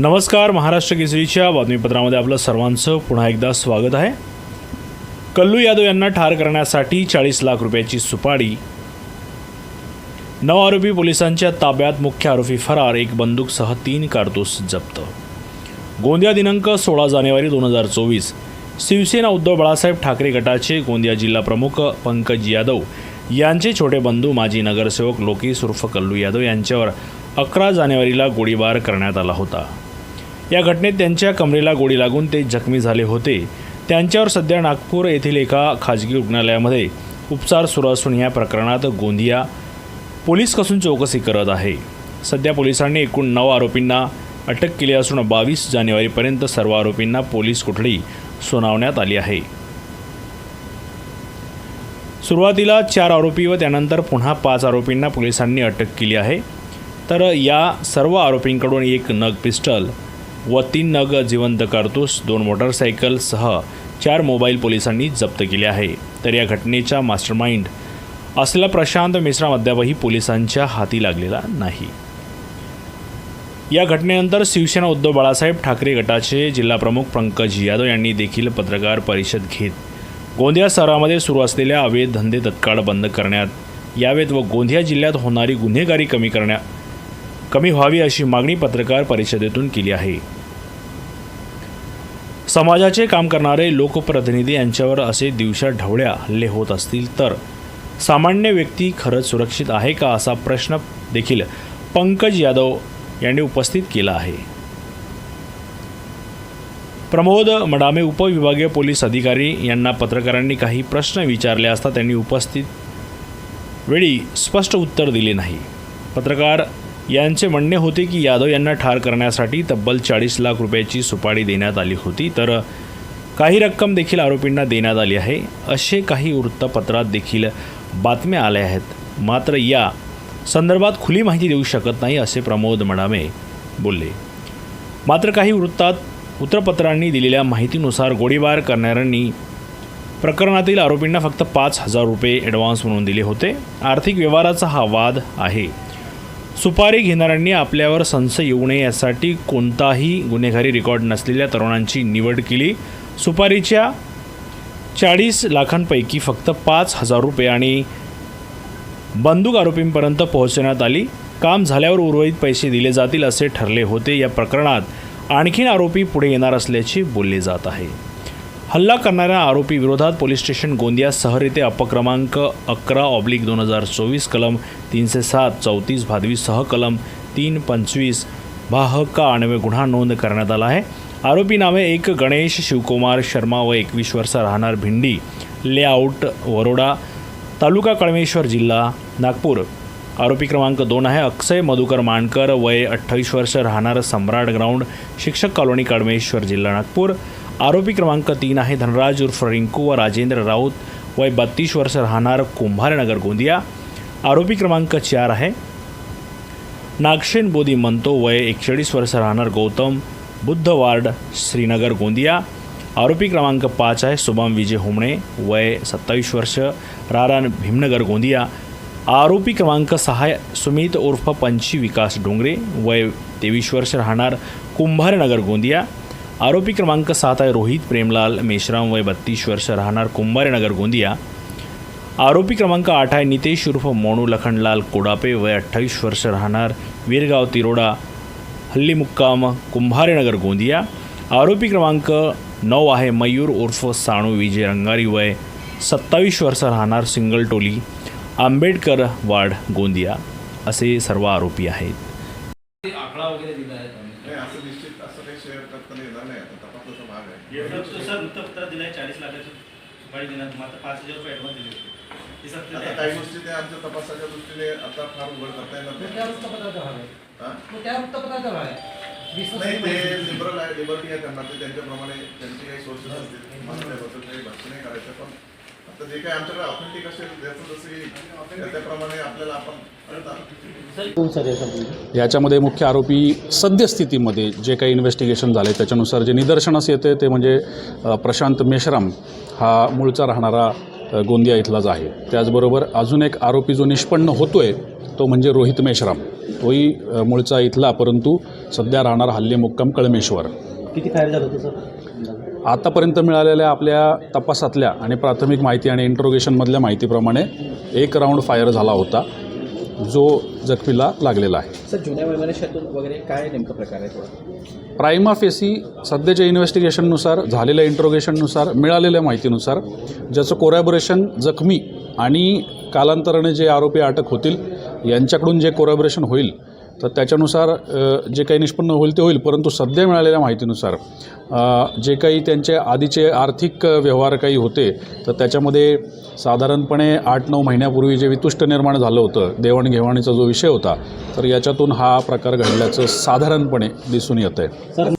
नमस्कार महाराष्ट्र केसरीच्या बातमीपत्रामध्ये आपलं सर्वांचं पुन्हा एकदा स्वागत आहे. कल्लू यादव यांना ठार करण्यासाठी चाळीस लाख रुपयाची सुपाडी. नऊ आरोपी पोलिसांच्या ताब्यात मुख्य आरोपी फरार एक बंदूकसह तीन कारतूस जप्त. गोंदिया दिनांक सोळा जानेवारी दोन हजार चोवीस. शिवसेना उद्धव बाळासाहेब ठाकरे गटाचे गोंदिया जिल्हा प्रमुख पंकज यादव यांचे छोटे बंधू माजी नगरसेवक लोकेश उर्फ कल्लू यादव यांच्यावर अकरा जानेवारीला गोळीबार करण्यात आला होता. या घटनेत त्यांच्या कमरेला गोळी लागून ते जखमी झाले होते. त्यांच्यावर सध्या नागपूर येथील एका खाजगी रुग्णालयामध्ये उपचार सुरू असून या प्रकरणात गोंदिया पोलीस कसून चौकशी करत आहे. सध्या पोलिसांनी एकूण नऊ आरोपींना अटक केली असून बावीस जानेवारीपर्यंत सर्व आरोपींना पोलीस कोठडी सुनावण्यात आली आहे. सुरुवातीला चार आरोपी व त्यानंतर पुन्हा पाच आरोपींना पोलिसांनी अटक केली आहे. तर या सर्व आरोपींकडून एक नग पिस्टल व तीन नग जिवंत कारतूस दोन मोटरसायकलसह चार मोबाईल पोलिसांनी जप्त केले आहे. तर या घटनेचा मास्टरमाइंड असलेला प्रशांत मिश्रा अद्यापही पोलिसांच्या हाती लागलेला नाही. या घटनेनंतर शिवसेना उद्धव बाळासाहेब ठाकरे गटाचे जिल्हाप्रमुख पंकज यादव यांनी देखील पत्रकार परिषद घेत गोंदिया शहरामध्ये सुरू असलेल्या अवैध धंदे तत्काळ बंद करण्यात यावेत व गोंदिया जिल्ह्यात होणारी गुन्हेगारी कमी करण्या कमी व्हावी अशी मागणी पत्रकार परिषदेतून केली आहे. समाजाचे काम करणारे लोकप्रतिनिधी यांच्यावर असे दिवसा ढवळ्या हल्ले होत असतील तर सामान्य व्यक्ती खरंच सुरक्षित आहे का असा प्रश्न देखील पंकज यादव यांनी उपस्थित केला आहे. प्रमोद मडामे उपविभागीय पोलीस अधिकारी यांना पत्रकारांनी काही प्रश्न विचारले असता त्यांनी उपस्थित वेळी स्पष्ट उत्तर दिले नाही. पत्रकार यांचे म्हणणे होते की यादव यांना ठार करण्यासाठी तब्बल चाळीस लाख रुपयाची सुपारी देण्यात आली होती तर काही रक्कम देखील आरोपींना देण्यात आली आहे. असे काही वृत्तपत्रात देखील बातम्या आल्या आहेत. मात्र या संदर्भात खुली माहिती देऊ शकत नाही असे प्रमोद मडामे बोलले. मात्र काही वृत्तात वृत्तपत्रांनी दिलेल्या माहितीनुसार गोळीबार करणाऱ्यांनी प्रकरणातील आरोपींना फक्त पाच हजार रुपये ॲडव्हान्स म्हणून दिले होते. आर्थिक व्यवहाराचा हा वाद आहे. सुपारी घेणाऱ्यांनी आपल्यावर संशय येऊ नये यासाठी कोणताही गुन्हेगारी रेकॉर्ड नसलेल्या तरुणांची निवड केली. सुपारीच्या चाळीस लाखांपैकी फक्त पाच हजार रुपये आणि बंदूक आरोपींपर्यंत पोहोचवण्यात आली. काम झाल्यावर उर्वरित पैसे दिले जातील असे ठरले होते. या प्रकरणात आणखीन आरोपी पुढे येणार असल्याचे बोलले जात आहे. हल्ला करणाऱ्या आरोपी विरोधात पोलीस स्टेशन गोंदिया शहर येथे अपक्रमांक अकरा ऑब्लिक दोन हजार चोवीस कलम तीनशे सात चौतीस भादवीसह कलम तीन पंचवीस भाह का आणवे गुन्हा नोंद करण्यात आला आहे. आरोपी नावे एक गणेश शिवकुमार शर्मा व एकवीस वर्ष राहणार भिंडी लेआउट वरोडा तालुका कळमेश्वर जिल्हा नागपूर. आरोपी क्रमांक दोन आहे अक्षय मधुकर मानकर वय अठ्ठावीस वर्ष राहणार सम्राट ग्राउंड शिक्षक कॉलनी कळमेश्वर जिल्हा नागपूर. आरोपी क्रमांक तीन आहे धनराज उर्फ रिंकू व राजेंद्र राऊत. वय बत्तीस वर्ष राहणार कुंभारनगर गोंदिया. आरोपी क्रमांक चार आहे नागशेन बोधी मंतो. वय एकचाळीस वर्ष राहणार गौतम. बुद्ध वार्ड श्रीनगर गोंदिया. आरोपी क्रमांक पाच आहे शुभम विजय हुमणे. वय सत्तावीस वर्ष रारान भीमनगर गोंदिया. आरोपी क्रमांक सहा सुमित उर्फ पंची विकास डोंगरे. वय तेवीस वर्ष राहणार कुंभारनगर गोंदिया. आरोपी क्रमांक सात आहे रोहित प्रेमलाल मेश्राम वय बत्तीस वर्ष राहणार कुंभारनगर गोंदिया. आरोपी क्रमांक आठ आहे नितेश उर्फ मोनू लखनलाल कोडापे वय अठ्ठावीस वर्ष राहणार वीरगाव तिरोडा हल्ली मुक्काम कुंभारेनगर गोंदिया. आरोपी क्रमांक नऊ आहे मयूर उर्फ साणू विजय रंगारी वय सत्तावीस वर्ष राहणार सिंगलटोली आंबेडकर वार्ड गोंदिया. असे सर्व आरोपी आहेत आकडा वगैरे दिला आहे त्यांनी. नाही असं निश्चित असं काही शेअर करता येणार नाही आता तपासाचा भाग आहे एवढं सर दिलाय चाळीस लाखाची सुपारी देण्यात मात्र पाच हजार रुपये ॲडव्हान्स दिले होते हे सत्य आता आहे. काही गोष्टी ते आमच्या तपासाच्या दृष्टीने आता फार उघड करता येणार मग नाही. त्या वृत्तपत्राचा भाग आहे हा? मग त्या वृत्तपत्राचा भाग आहे नाही विश्वसनीय ते माहिती. लिबरल आहे लिबर्टी आहे त्यांना ते त्यांच्याप्रमाणे त्यांचे काही सोर्सेस असतील मला त्याबद्दल काही भाष्य नाही करायचं पण आता जे काही आमच्याकडे ऑथेंटिक असेल जसं त्याप्रमाणे आपल्याला आपण याच्यामध्ये मुख्य आरोपी सद्यस्थितीमध्ये जे काही इन्व्हेस्टिगेशन झाले त्याच्यानुसार जे निदर्शनास येते ते म्हणजे प्रशांत मेश्राम हा मूळचा राहणारा गोंदिया इथलाच आहे. त्याचबरोबर अजून एक आरोपी जो निष्पन्न होतो आहे तो म्हणजे रोहित मेश्राम. तोही मूळचा इथला परंतु सध्या राहणार हल्ले मुक्काम कळमेश्वर. किती फायर झालं होतं सर? आतापर्यंत मिळालेल्या आपल्या तपासातल्या आणि प्राथमिक माहिती आणि इंट्रोगेशनमधल्या माहितीप्रमाणे एक राऊंड फायर झाला होता जो जखमीला लागलेला आहे. सर जुन्या वैमनस्यातून वगैरे काय नेमका प्रकार आहे प्रायमा फेसी सध्याच्या इन्व्हेस्टिगेशननुसार झालेल्या इंट्रोगेशननुसार मिळालेल्या माहितीनुसार ज्याचं कोरॅबोरेशन जखमी आणि कालांतराने जे आरोपी अटक होतील यांच्याकडून जे कोरॅबोरेशन होईल तर त्याच्यानुसार जे काही निष्पन्न होईल ते होईल परंतु सध्या मिळालेल्या माहितीनुसार जे काही त्यांचे आधीचे आर्थिक व्यवहार काही होते तर त्याच्यामध्ये साधारणपणे आठ नऊ महिन्यापूर्वी जे वितुष्ट निर्माण झालं होतं देवाणघेवाणीचा जो विषय होता तर याच्यातून हा प्रकार घडल्याचं साधारणपणे दिसून येतं आहे